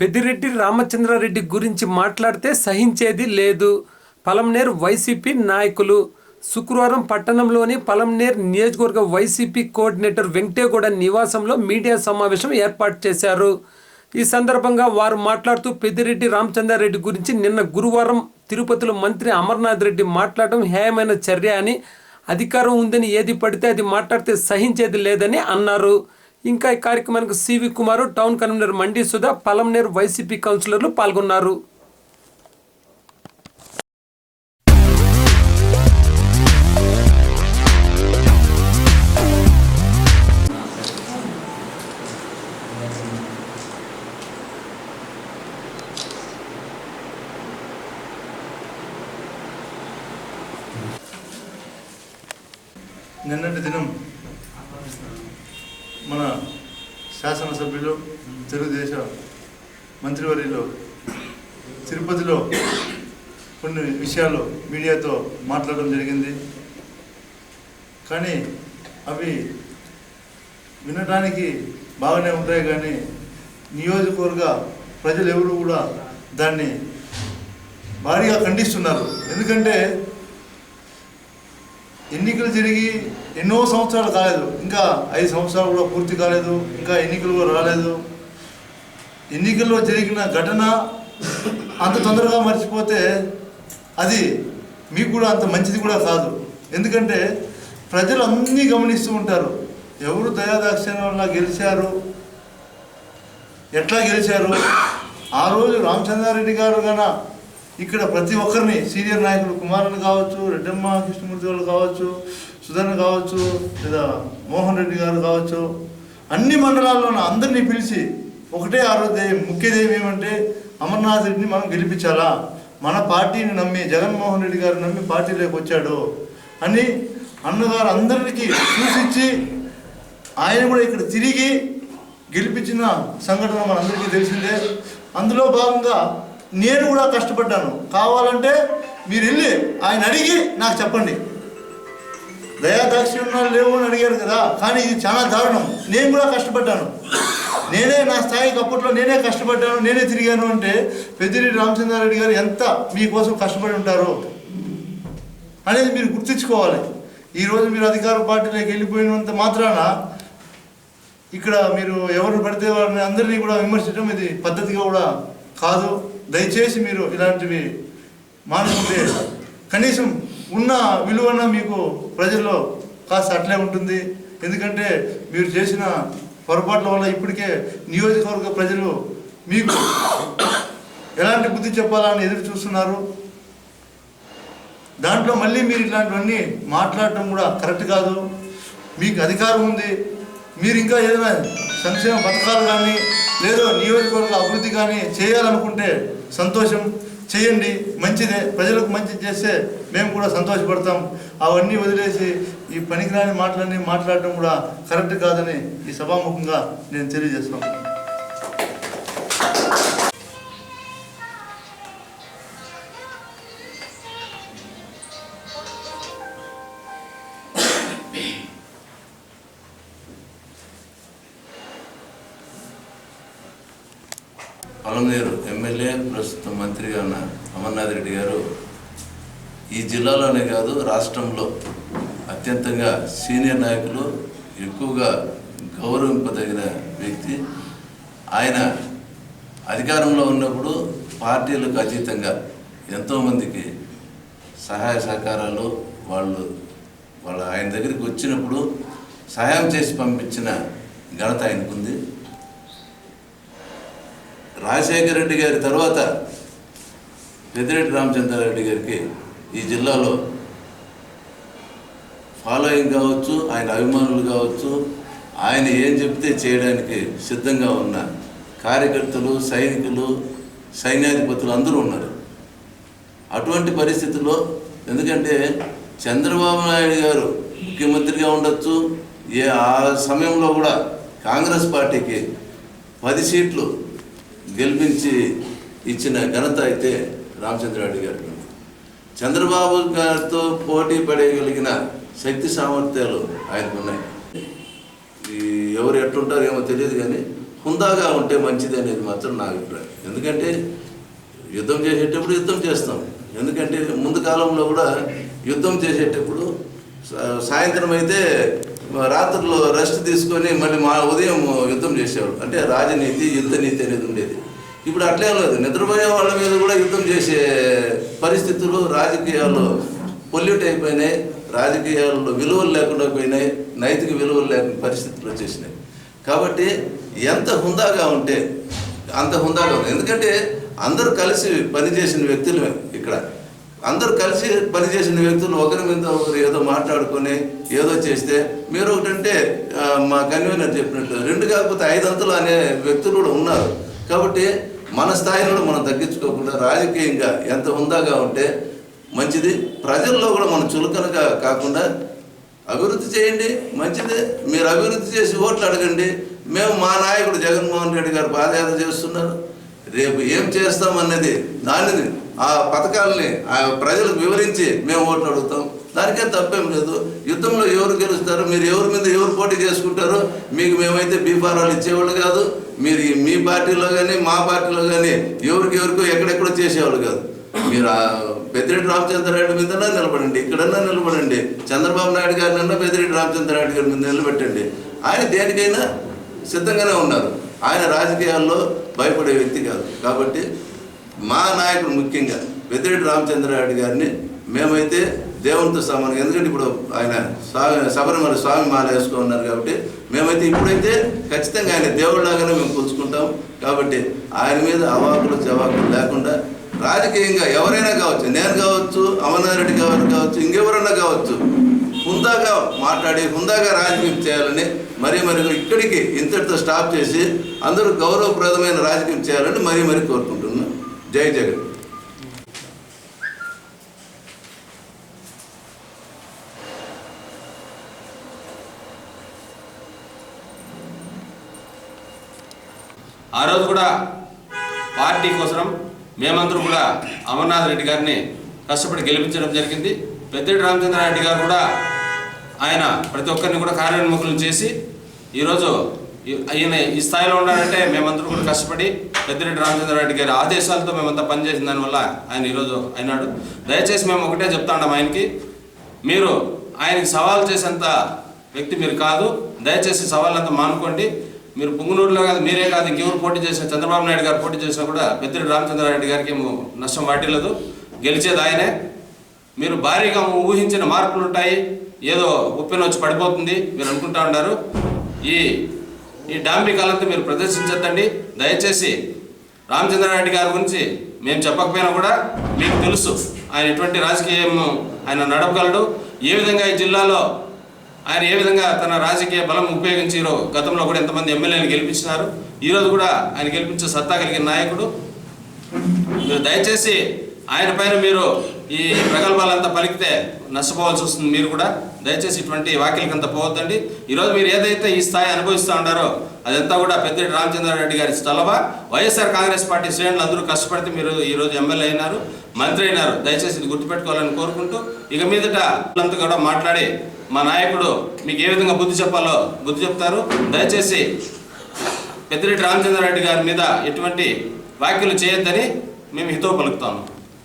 పెద్దిరెడ్డి రామచంద్రారెడ్డి గురించి మాట్లాడితే సహించేది లేదు. పలంనేర్ వైసీపీ నాయకులు. శుక్రవారం పట్టణంలోని పలంనేర్ నియోజకవర్గ వైసీపీ కోఆర్డినేటర్ వెంకటేగౌడ నివాసంలో మీడియా సమావేశం ఏర్పాటు చేశారు. ఈ సందర్భంగా వారు మాట్లాడుతూ పెద్దిరెడ్డి రామచంద్రారెడ్డి గురించి నిన్న గురువారం తిరుపతిలో మంత్రి అమర్నాథ్ రెడ్డి మాట్లాడడం హేయమైన చర్య అని అధికారం ఉందని ఏది పడితే అది మాట్లాడితే సహించేది లేదని అన్నారు. ఇంకా ఈ కార్యక్రమానికి C V Kumar town convener మండి సుధా పలంనేర్ వైసీపీ కౌన్సిలర్లు పాల్గొన్నారు. నిన్నటి దినం మన శాసనసభ్యులు తెలుగుదేశం మంత్రివర్యులు తిరుపతిలో కొన్ని విషయాలు మీడియాతో మాట్లాడడం జరిగింది. కానీ అవి వినడానికి బాగానే ఉంటాయి కానీ నియోజకవర్గ ప్రజలు ఎవరు కూడా దాన్ని భారీగా ఖండిస్తున్నారు. ఎందుకంటే ఎన్నికలు జరిగి ఎన్నో సంవత్సరాలు కాలేదు. ఇంకా ఐదు సంవత్సరాలు కూడా పూర్తి కాలేదు. ఇంకా ఎన్నికలు కూడా రాలేదు. ఎన్నికల్లో జరిగిన ఘటన అంత తొందరగా మర్చిపోతే అది మీకు కూడా అంత మంచిది కూడా కాదు. ఎందుకంటే ప్రజలు అన్నీ గమనిస్తూ ఉంటారు. ఎవరు దయాదాక్షిణ్యం వల్ల గెలిచారు? ఎట్లా గెలిచారు? ఆ రోజు రామచంద్రారెడ్డి గారు కన్నా ఇక్కడ ప్రతి ఒక్కరిని సీనియర్ నాయకులు కుమారన్ కావచ్చు రెడ్డమ్మ కృష్ణమూర్తి వాళ్ళు కావచ్చు సుధన్ కావచ్చు లేదా మోహన్ రెడ్డి గారు కావచ్చు అన్ని మండలాల్లోనూ అందరినీ పిలిచి ఒకటే ఆరోగ్యం ముఖ్యదేవి ఏమంటే అమర్నాథ్ రెడ్డిని మనం గెలిపించాలా? మన పార్టీని నమ్మి జగన్మోహన్ రెడ్డి గారు నమ్మి పార్టీలోకి వచ్చాడు అని అన్నగారు అందరికీ సూచించి ఆయన కూడా ఇక్కడ తిరిగి గెలిపించిన సంఘటన మనందరికీ తెలిసిందే. అందులో భాగంగా నేను కూడా కష్టపడ్డాను. కావాలంటే మీరు వెళ్ళి ఆయన అడిగి నాకు చెప్పండి. దయాదాక్షిణ్యాలు లేవు అని అడిగారు కదా కానీ ఇది చాలా దారుణం. నేను కూడా కష్టపడ్డాను. నేనే నా స్థాయికి అప్పట్లో నేనే కష్టపడ్డాను నేనే తిరిగాను అంటే పెద్దిరెడ్డి రామచంద్రారెడ్డి గారు ఎంత మీకోసం కష్టపడి ఉంటారు అనేది మీరు గుర్తించుకోవాలి. ఈరోజు మీరు అధికార పార్టీలోకి వెళ్ళిపోయినంత మాత్రాన ఇక్కడ మీరు ఎవరు పడితే వారిని అందరినీ కూడా విమర్శించడం ఇది పద్ధతిగా కూడా కాదు దయచేసి మీరు ఇలాంటివి మానుకుంటే కనీసం ఉన్న విలువన మీకు ప్రజల్లో కాస్త అట్లే ఉంటుంది. ఎందుకంటే మీరు చేసిన పొరపాట్ల వల్ల ఇప్పటికే నియోజకవర్గ ప్రజలు మీకు ఎలాంటి బుద్ధి చెప్పాలని ఎదురు చూస్తున్నారు. దాంట్లో మళ్ళీ మీరు ఇట్లాంటివన్నీ మాట్లాడటం కూడా కరెక్ట్ కాదు. మీకు అధికారం ఉంది. మీరు ఇంకా ఏదైనా సంక్షేమ పథకాలు కానీ లేదో నియోజకవర్గ అభివృద్ధి కానీ చేయాలనుకుంటే సంతోషం. చేయండి మంచిదే. ప్రజలకు మంచి చేస్తే మేము కూడా సంతోషపడతాం. అవన్నీ వదిలేసి ఈ పనికిరాని మాటలన్నీ మాట్లాడటం కూడా కరెక్ట్ కాదని ఈ సభాముఖంగా నేను తెలియజేస్తాను. అలమనేరు ఎమ్మెల్యే ప్రస్తుతం మంత్రిగా ఉన్న అమర్నాథ్ రెడ్డి గారు ఈ జిల్లాలోనే కాదు రాష్ట్రంలో అత్యంతంగా సీనియర్ నాయకులు ఎక్కువగా గౌరవింపదగిన వ్యక్తి. ఆయన అధికారంలో ఉన్నప్పుడు పార్టీలకు అతీతంగా ఎంతోమందికి సహాయ సహకారాలు వాళ్ళు వాళ్ళ ఆయన దగ్గరికి వచ్చినప్పుడు సహాయం చేసి పంపించిన ఘనత ఆయనకుంది. రాజశేఖర రెడ్డి గారి తర్వాత పెద్దిరెడ్డి రామచంద్రారెడ్డి గారికి ఈ జిల్లాలో ఫాలోయింగ్ కావచ్చు ఆయన అభిమానులు కావచ్చు ఆయన ఏం చెప్తే చేయడానికి సిద్ధంగా ఉన్న కార్యకర్తలు సైనికులు సైన్యాధిపతులు అందరూ ఉన్నారు. అటువంటి పరిస్థితుల్లో ఎందుకంటే చంద్రబాబు నాయుడు గారు ముఖ్యమంత్రిగా ఉండొచ్చు ఏ ఆ సమయంలో కూడా కాంగ్రెస్ పార్టీకి పది సీట్లు గెలిపించి ఇచ్చిన ఘనత అయితే రామచంద్రారెడ్డి గారికి ఉంది. చంద్రబాబు గారితో పోటీ పడేయగలిగిన శక్తి సామర్థ్యాలు ఆయనకు ఉన్నాయి. ఈ ఎవరు ఎట్లుంటారో ఏమో తెలియదు కానీ హుందాగా ఉంటే మంచిది అనేది మాత్రం నా అభిప్రాయం. ఎందుకంటే యుద్ధం చేసేటప్పుడు యుద్ధం చేస్తాం. ఎందుకంటే ముందు కాలంలో కూడా యుద్ధం చేసేటప్పుడు సాయంత్రం అయితే రాత్రుల్లో రెస్ట్ తీసుకొని మళ్ళీ మా ఉదయం యుద్ధం చేసేవాడు. అంటే రాజనీతి యుద్ధ నీతి అనేది ఉండేది. ఇప్పుడు అట్లే లేదు. నిద్రపోయే వాళ్ళ మీద కూడా యుద్ధం చేసే పరిస్థితులు రాజకీయాల్లో పొల్యూట్ అయిపోయినాయి. రాజకీయాల్లో విలువలు లేకుండా పోయినాయి. నైతిక విలువలు లేకుండా పరిస్థితులు వచ్చేసినాయి. కాబట్టి ఎంత హుందాగా ఉంటే అంత హుందాగా ఉంది. ఎందుకంటే అందరూ కలిసి పనిచేసిన వ్యక్తులు ఇక్కడ. అందరూ కలిసి పనిచేసిన వ్యక్తులు ఒకరి మీద ఒకరు ఏదో మాట్లాడుకొని ఏదో చేస్తే మీరు ఒకటంటే మా కన్వీనర్ చెప్పినట్టు రెండు కాకపోతే ఐదంతులు అనే వ్యక్తులు కూడా ఉన్నారు. కాబట్టి మన స్థాయిలో మనం తగ్గించుకోకుండా రాజకీయంగా ఎంత ఉందాగా ఉంటే మంచిది. ప్రజల్లో కూడా మనం చులకనగా కాకుండా అభివృద్ధి చేయండి మంచిదే. మీరు అభివృద్ధి చేసి ఓట్లు అడగండి. మేము మా నాయకుడు జగన్మోహన్ రెడ్డి గారు పాదయాత్ర చేస్తున్నారు. రేపు ఏం చేస్తామన్నది దానిది. ఆ పథకాలని ఆ ప్రజలకు వివరించి మేము ఓట్లు అడుగుతాం. దానికే తప్పేం లేదు. యుద్ధంలో ఎవరు గెలుస్తారు మీరు ఎవరి మీద ఎవరు పోటీ చేసుకుంటారు మీకు మేమైతే బీఫారాలు ఇచ్చేవాళ్ళు కాదు. మీరు మీ పార్టీలో కానీ మా పార్టీలో కానీ ఎవరికి ఎవరికో ఎక్కడెక్కడో చేసేవాళ్ళు కాదు. మీరు ఆ పెద్దిరెడ్డి రాయుడు మీదన్నా నిలబడండి ఇక్కడన్నా నిలబడండి. చంద్రబాబు నాయుడు గారినన్నా పెద్దిరెడ్డి రాయుడు గారి మీద నిలబెట్టండి. ఆయన దేనికైనా సిద్ధంగానే ఉన్నారు. ఆయన రాజకీయాల్లో భయపడే వ్యక్తి కాదు. కాబట్టి మా నాయకుడు ముఖ్యంగా పెద్దిరెడ్డి రామచంద్రారెడ్డి గారిని మేమైతే దేవునితో సమానం. ఎందుకంటే ఇప్పుడు ఆయన స్వామి శబరిమల స్వామి మాల వేసుకున్నారు కాబట్టి మేమైతే ఇప్పుడైతే ఖచ్చితంగా ఆయన దేవుడిలాగానే మేము కొలుచుకుంటాం కాబట్టి ఆయన మీద అవాకులు జవాకులు లేకుండా రాజకీయంగా ఎవరైనా కావచ్చు నేను కావచ్చు అమర్నాథ్ గారు కావచ్చు ఇంకెవరన్నా కావచ్చు హుందాగా మాట్లాడి హుందాగా రాజకీయం చేయాలని మరీ మరి ఇక్కడికి ఇంతటితో స్టాప్ చేసి అందరూ గౌరవప్రదమైన రాజకీయం చేయాలని మరీ మరీ కోరుకుంటున్నాను జై జగన్. ఆ రోజు కూడా పార్టీ కోసం మేమందరం కూడా అమర్నాథ్ రెడ్డి గారిని కష్టపడి గెలిపించడం జరిగింది. పెద్దిరెడ్డి రామచంద్రారెడ్డి గారు కూడా ఆయన ప్రతి ఒక్కరిని కూడా కార్యోన్ముఖులను చేసి ఈరోజు ఈయన ఈ స్థాయిలో ఉన్నాడంటే మేమందరూ కూడా కష్టపడి పెద్దిరెడ్డి రామచంద్రారెడ్డి గారి ఆదేశాలతో మేమంతా పనిచేసిన దానివల్ల ఆయన ఈరోజు అయినాడు. దయచేసి మేము ఒకటే చెప్తాండం ఆయనకి. మీరు ఆయనకి సవాల్ చేసేంత వ్యక్తి మీరు కాదు. దయచేసి సవాళ్ళంతా మానుకోండి. మీరు పుంగునూరులో కాదు మీరే కాదు ఇంకెవరు పోటీ చేసిన చంద్రబాబు నాయుడు గారు పోటీ చేసినా కూడా పెద్దిరెడ్డి రామచంద్రారెడ్డి గారికి ఏమో నష్టం వాటిల్లదు. గెలిచేది ఆయనే. మీరు భారీగా ఊహించిన మార్పులు ఉంటాయి ఏదో ఉప్పెన వచ్చి పడిపోతుంది. మీరు అనుకుంటా ఉన్నారు. ఈ ఈ డాంబికాలంతా మీరు ప్రదర్శించద్దండి. దయచేసి రామచంద్రారెడ్డి గారి గురించి మేము చెప్పకపోయినా కూడా మీకు తెలుసు. ఆయన ఎటువంటి రాజకీయం ఆయన నడపగలడు. ఏ విధంగా ఈ జిల్లాలో ఆయన ఏ విధంగా తన రాజకీయ బలం ఉపయోగించి గతంలో కూడా ఎంతమంది ఎమ్మెల్యేలు గెలిపించినారు. ఈరోజు కూడా ఆయన గెలిపించే సత్తా కలిగిన నాయకుడు. మీరు దయచేసి ఆయన పైన మీరు ఈ ప్రగల్భాలంతా పలికితే నష్టపోవాల్సి వస్తుంది మీరు కూడా. దయచేసి ఇటువంటి వాక్యలకంతా పోవద్దండి. ఈరోజు మీరు ఏదైతే ఈ స్థాయి అనుభవిస్తూ ఉన్నారో అదంతా కూడా పెద్దిరెడ్డి రామచంద్రారెడ్డి గారి స్థలవా వైఎస్ఆర్ కాంగ్రెస్ పార్టీ శ్రేణులు అందరూ కష్టపడితే మీరు ఈరోజు ఎమ్మెల్యే అయినారు మంత్రి అయినారు. దయచేసి ఇది గుర్తుపెట్టుకోవాలని కోరుకుంటూ ఇక మీదట అంతా కూడా మాట్లాడి మా నాయకుడు మీకు ఏ విధంగా బుద్ధి చెప్పాలో బుద్ధి చెప్తారు. దయచేసి పెద్దిరెడ్డి రామచంద్రారెడ్డి గారి మీద ఎటువంటి వ్యాఖ్యలు చేయొద్దని మేము హితవు పలుకుతాము.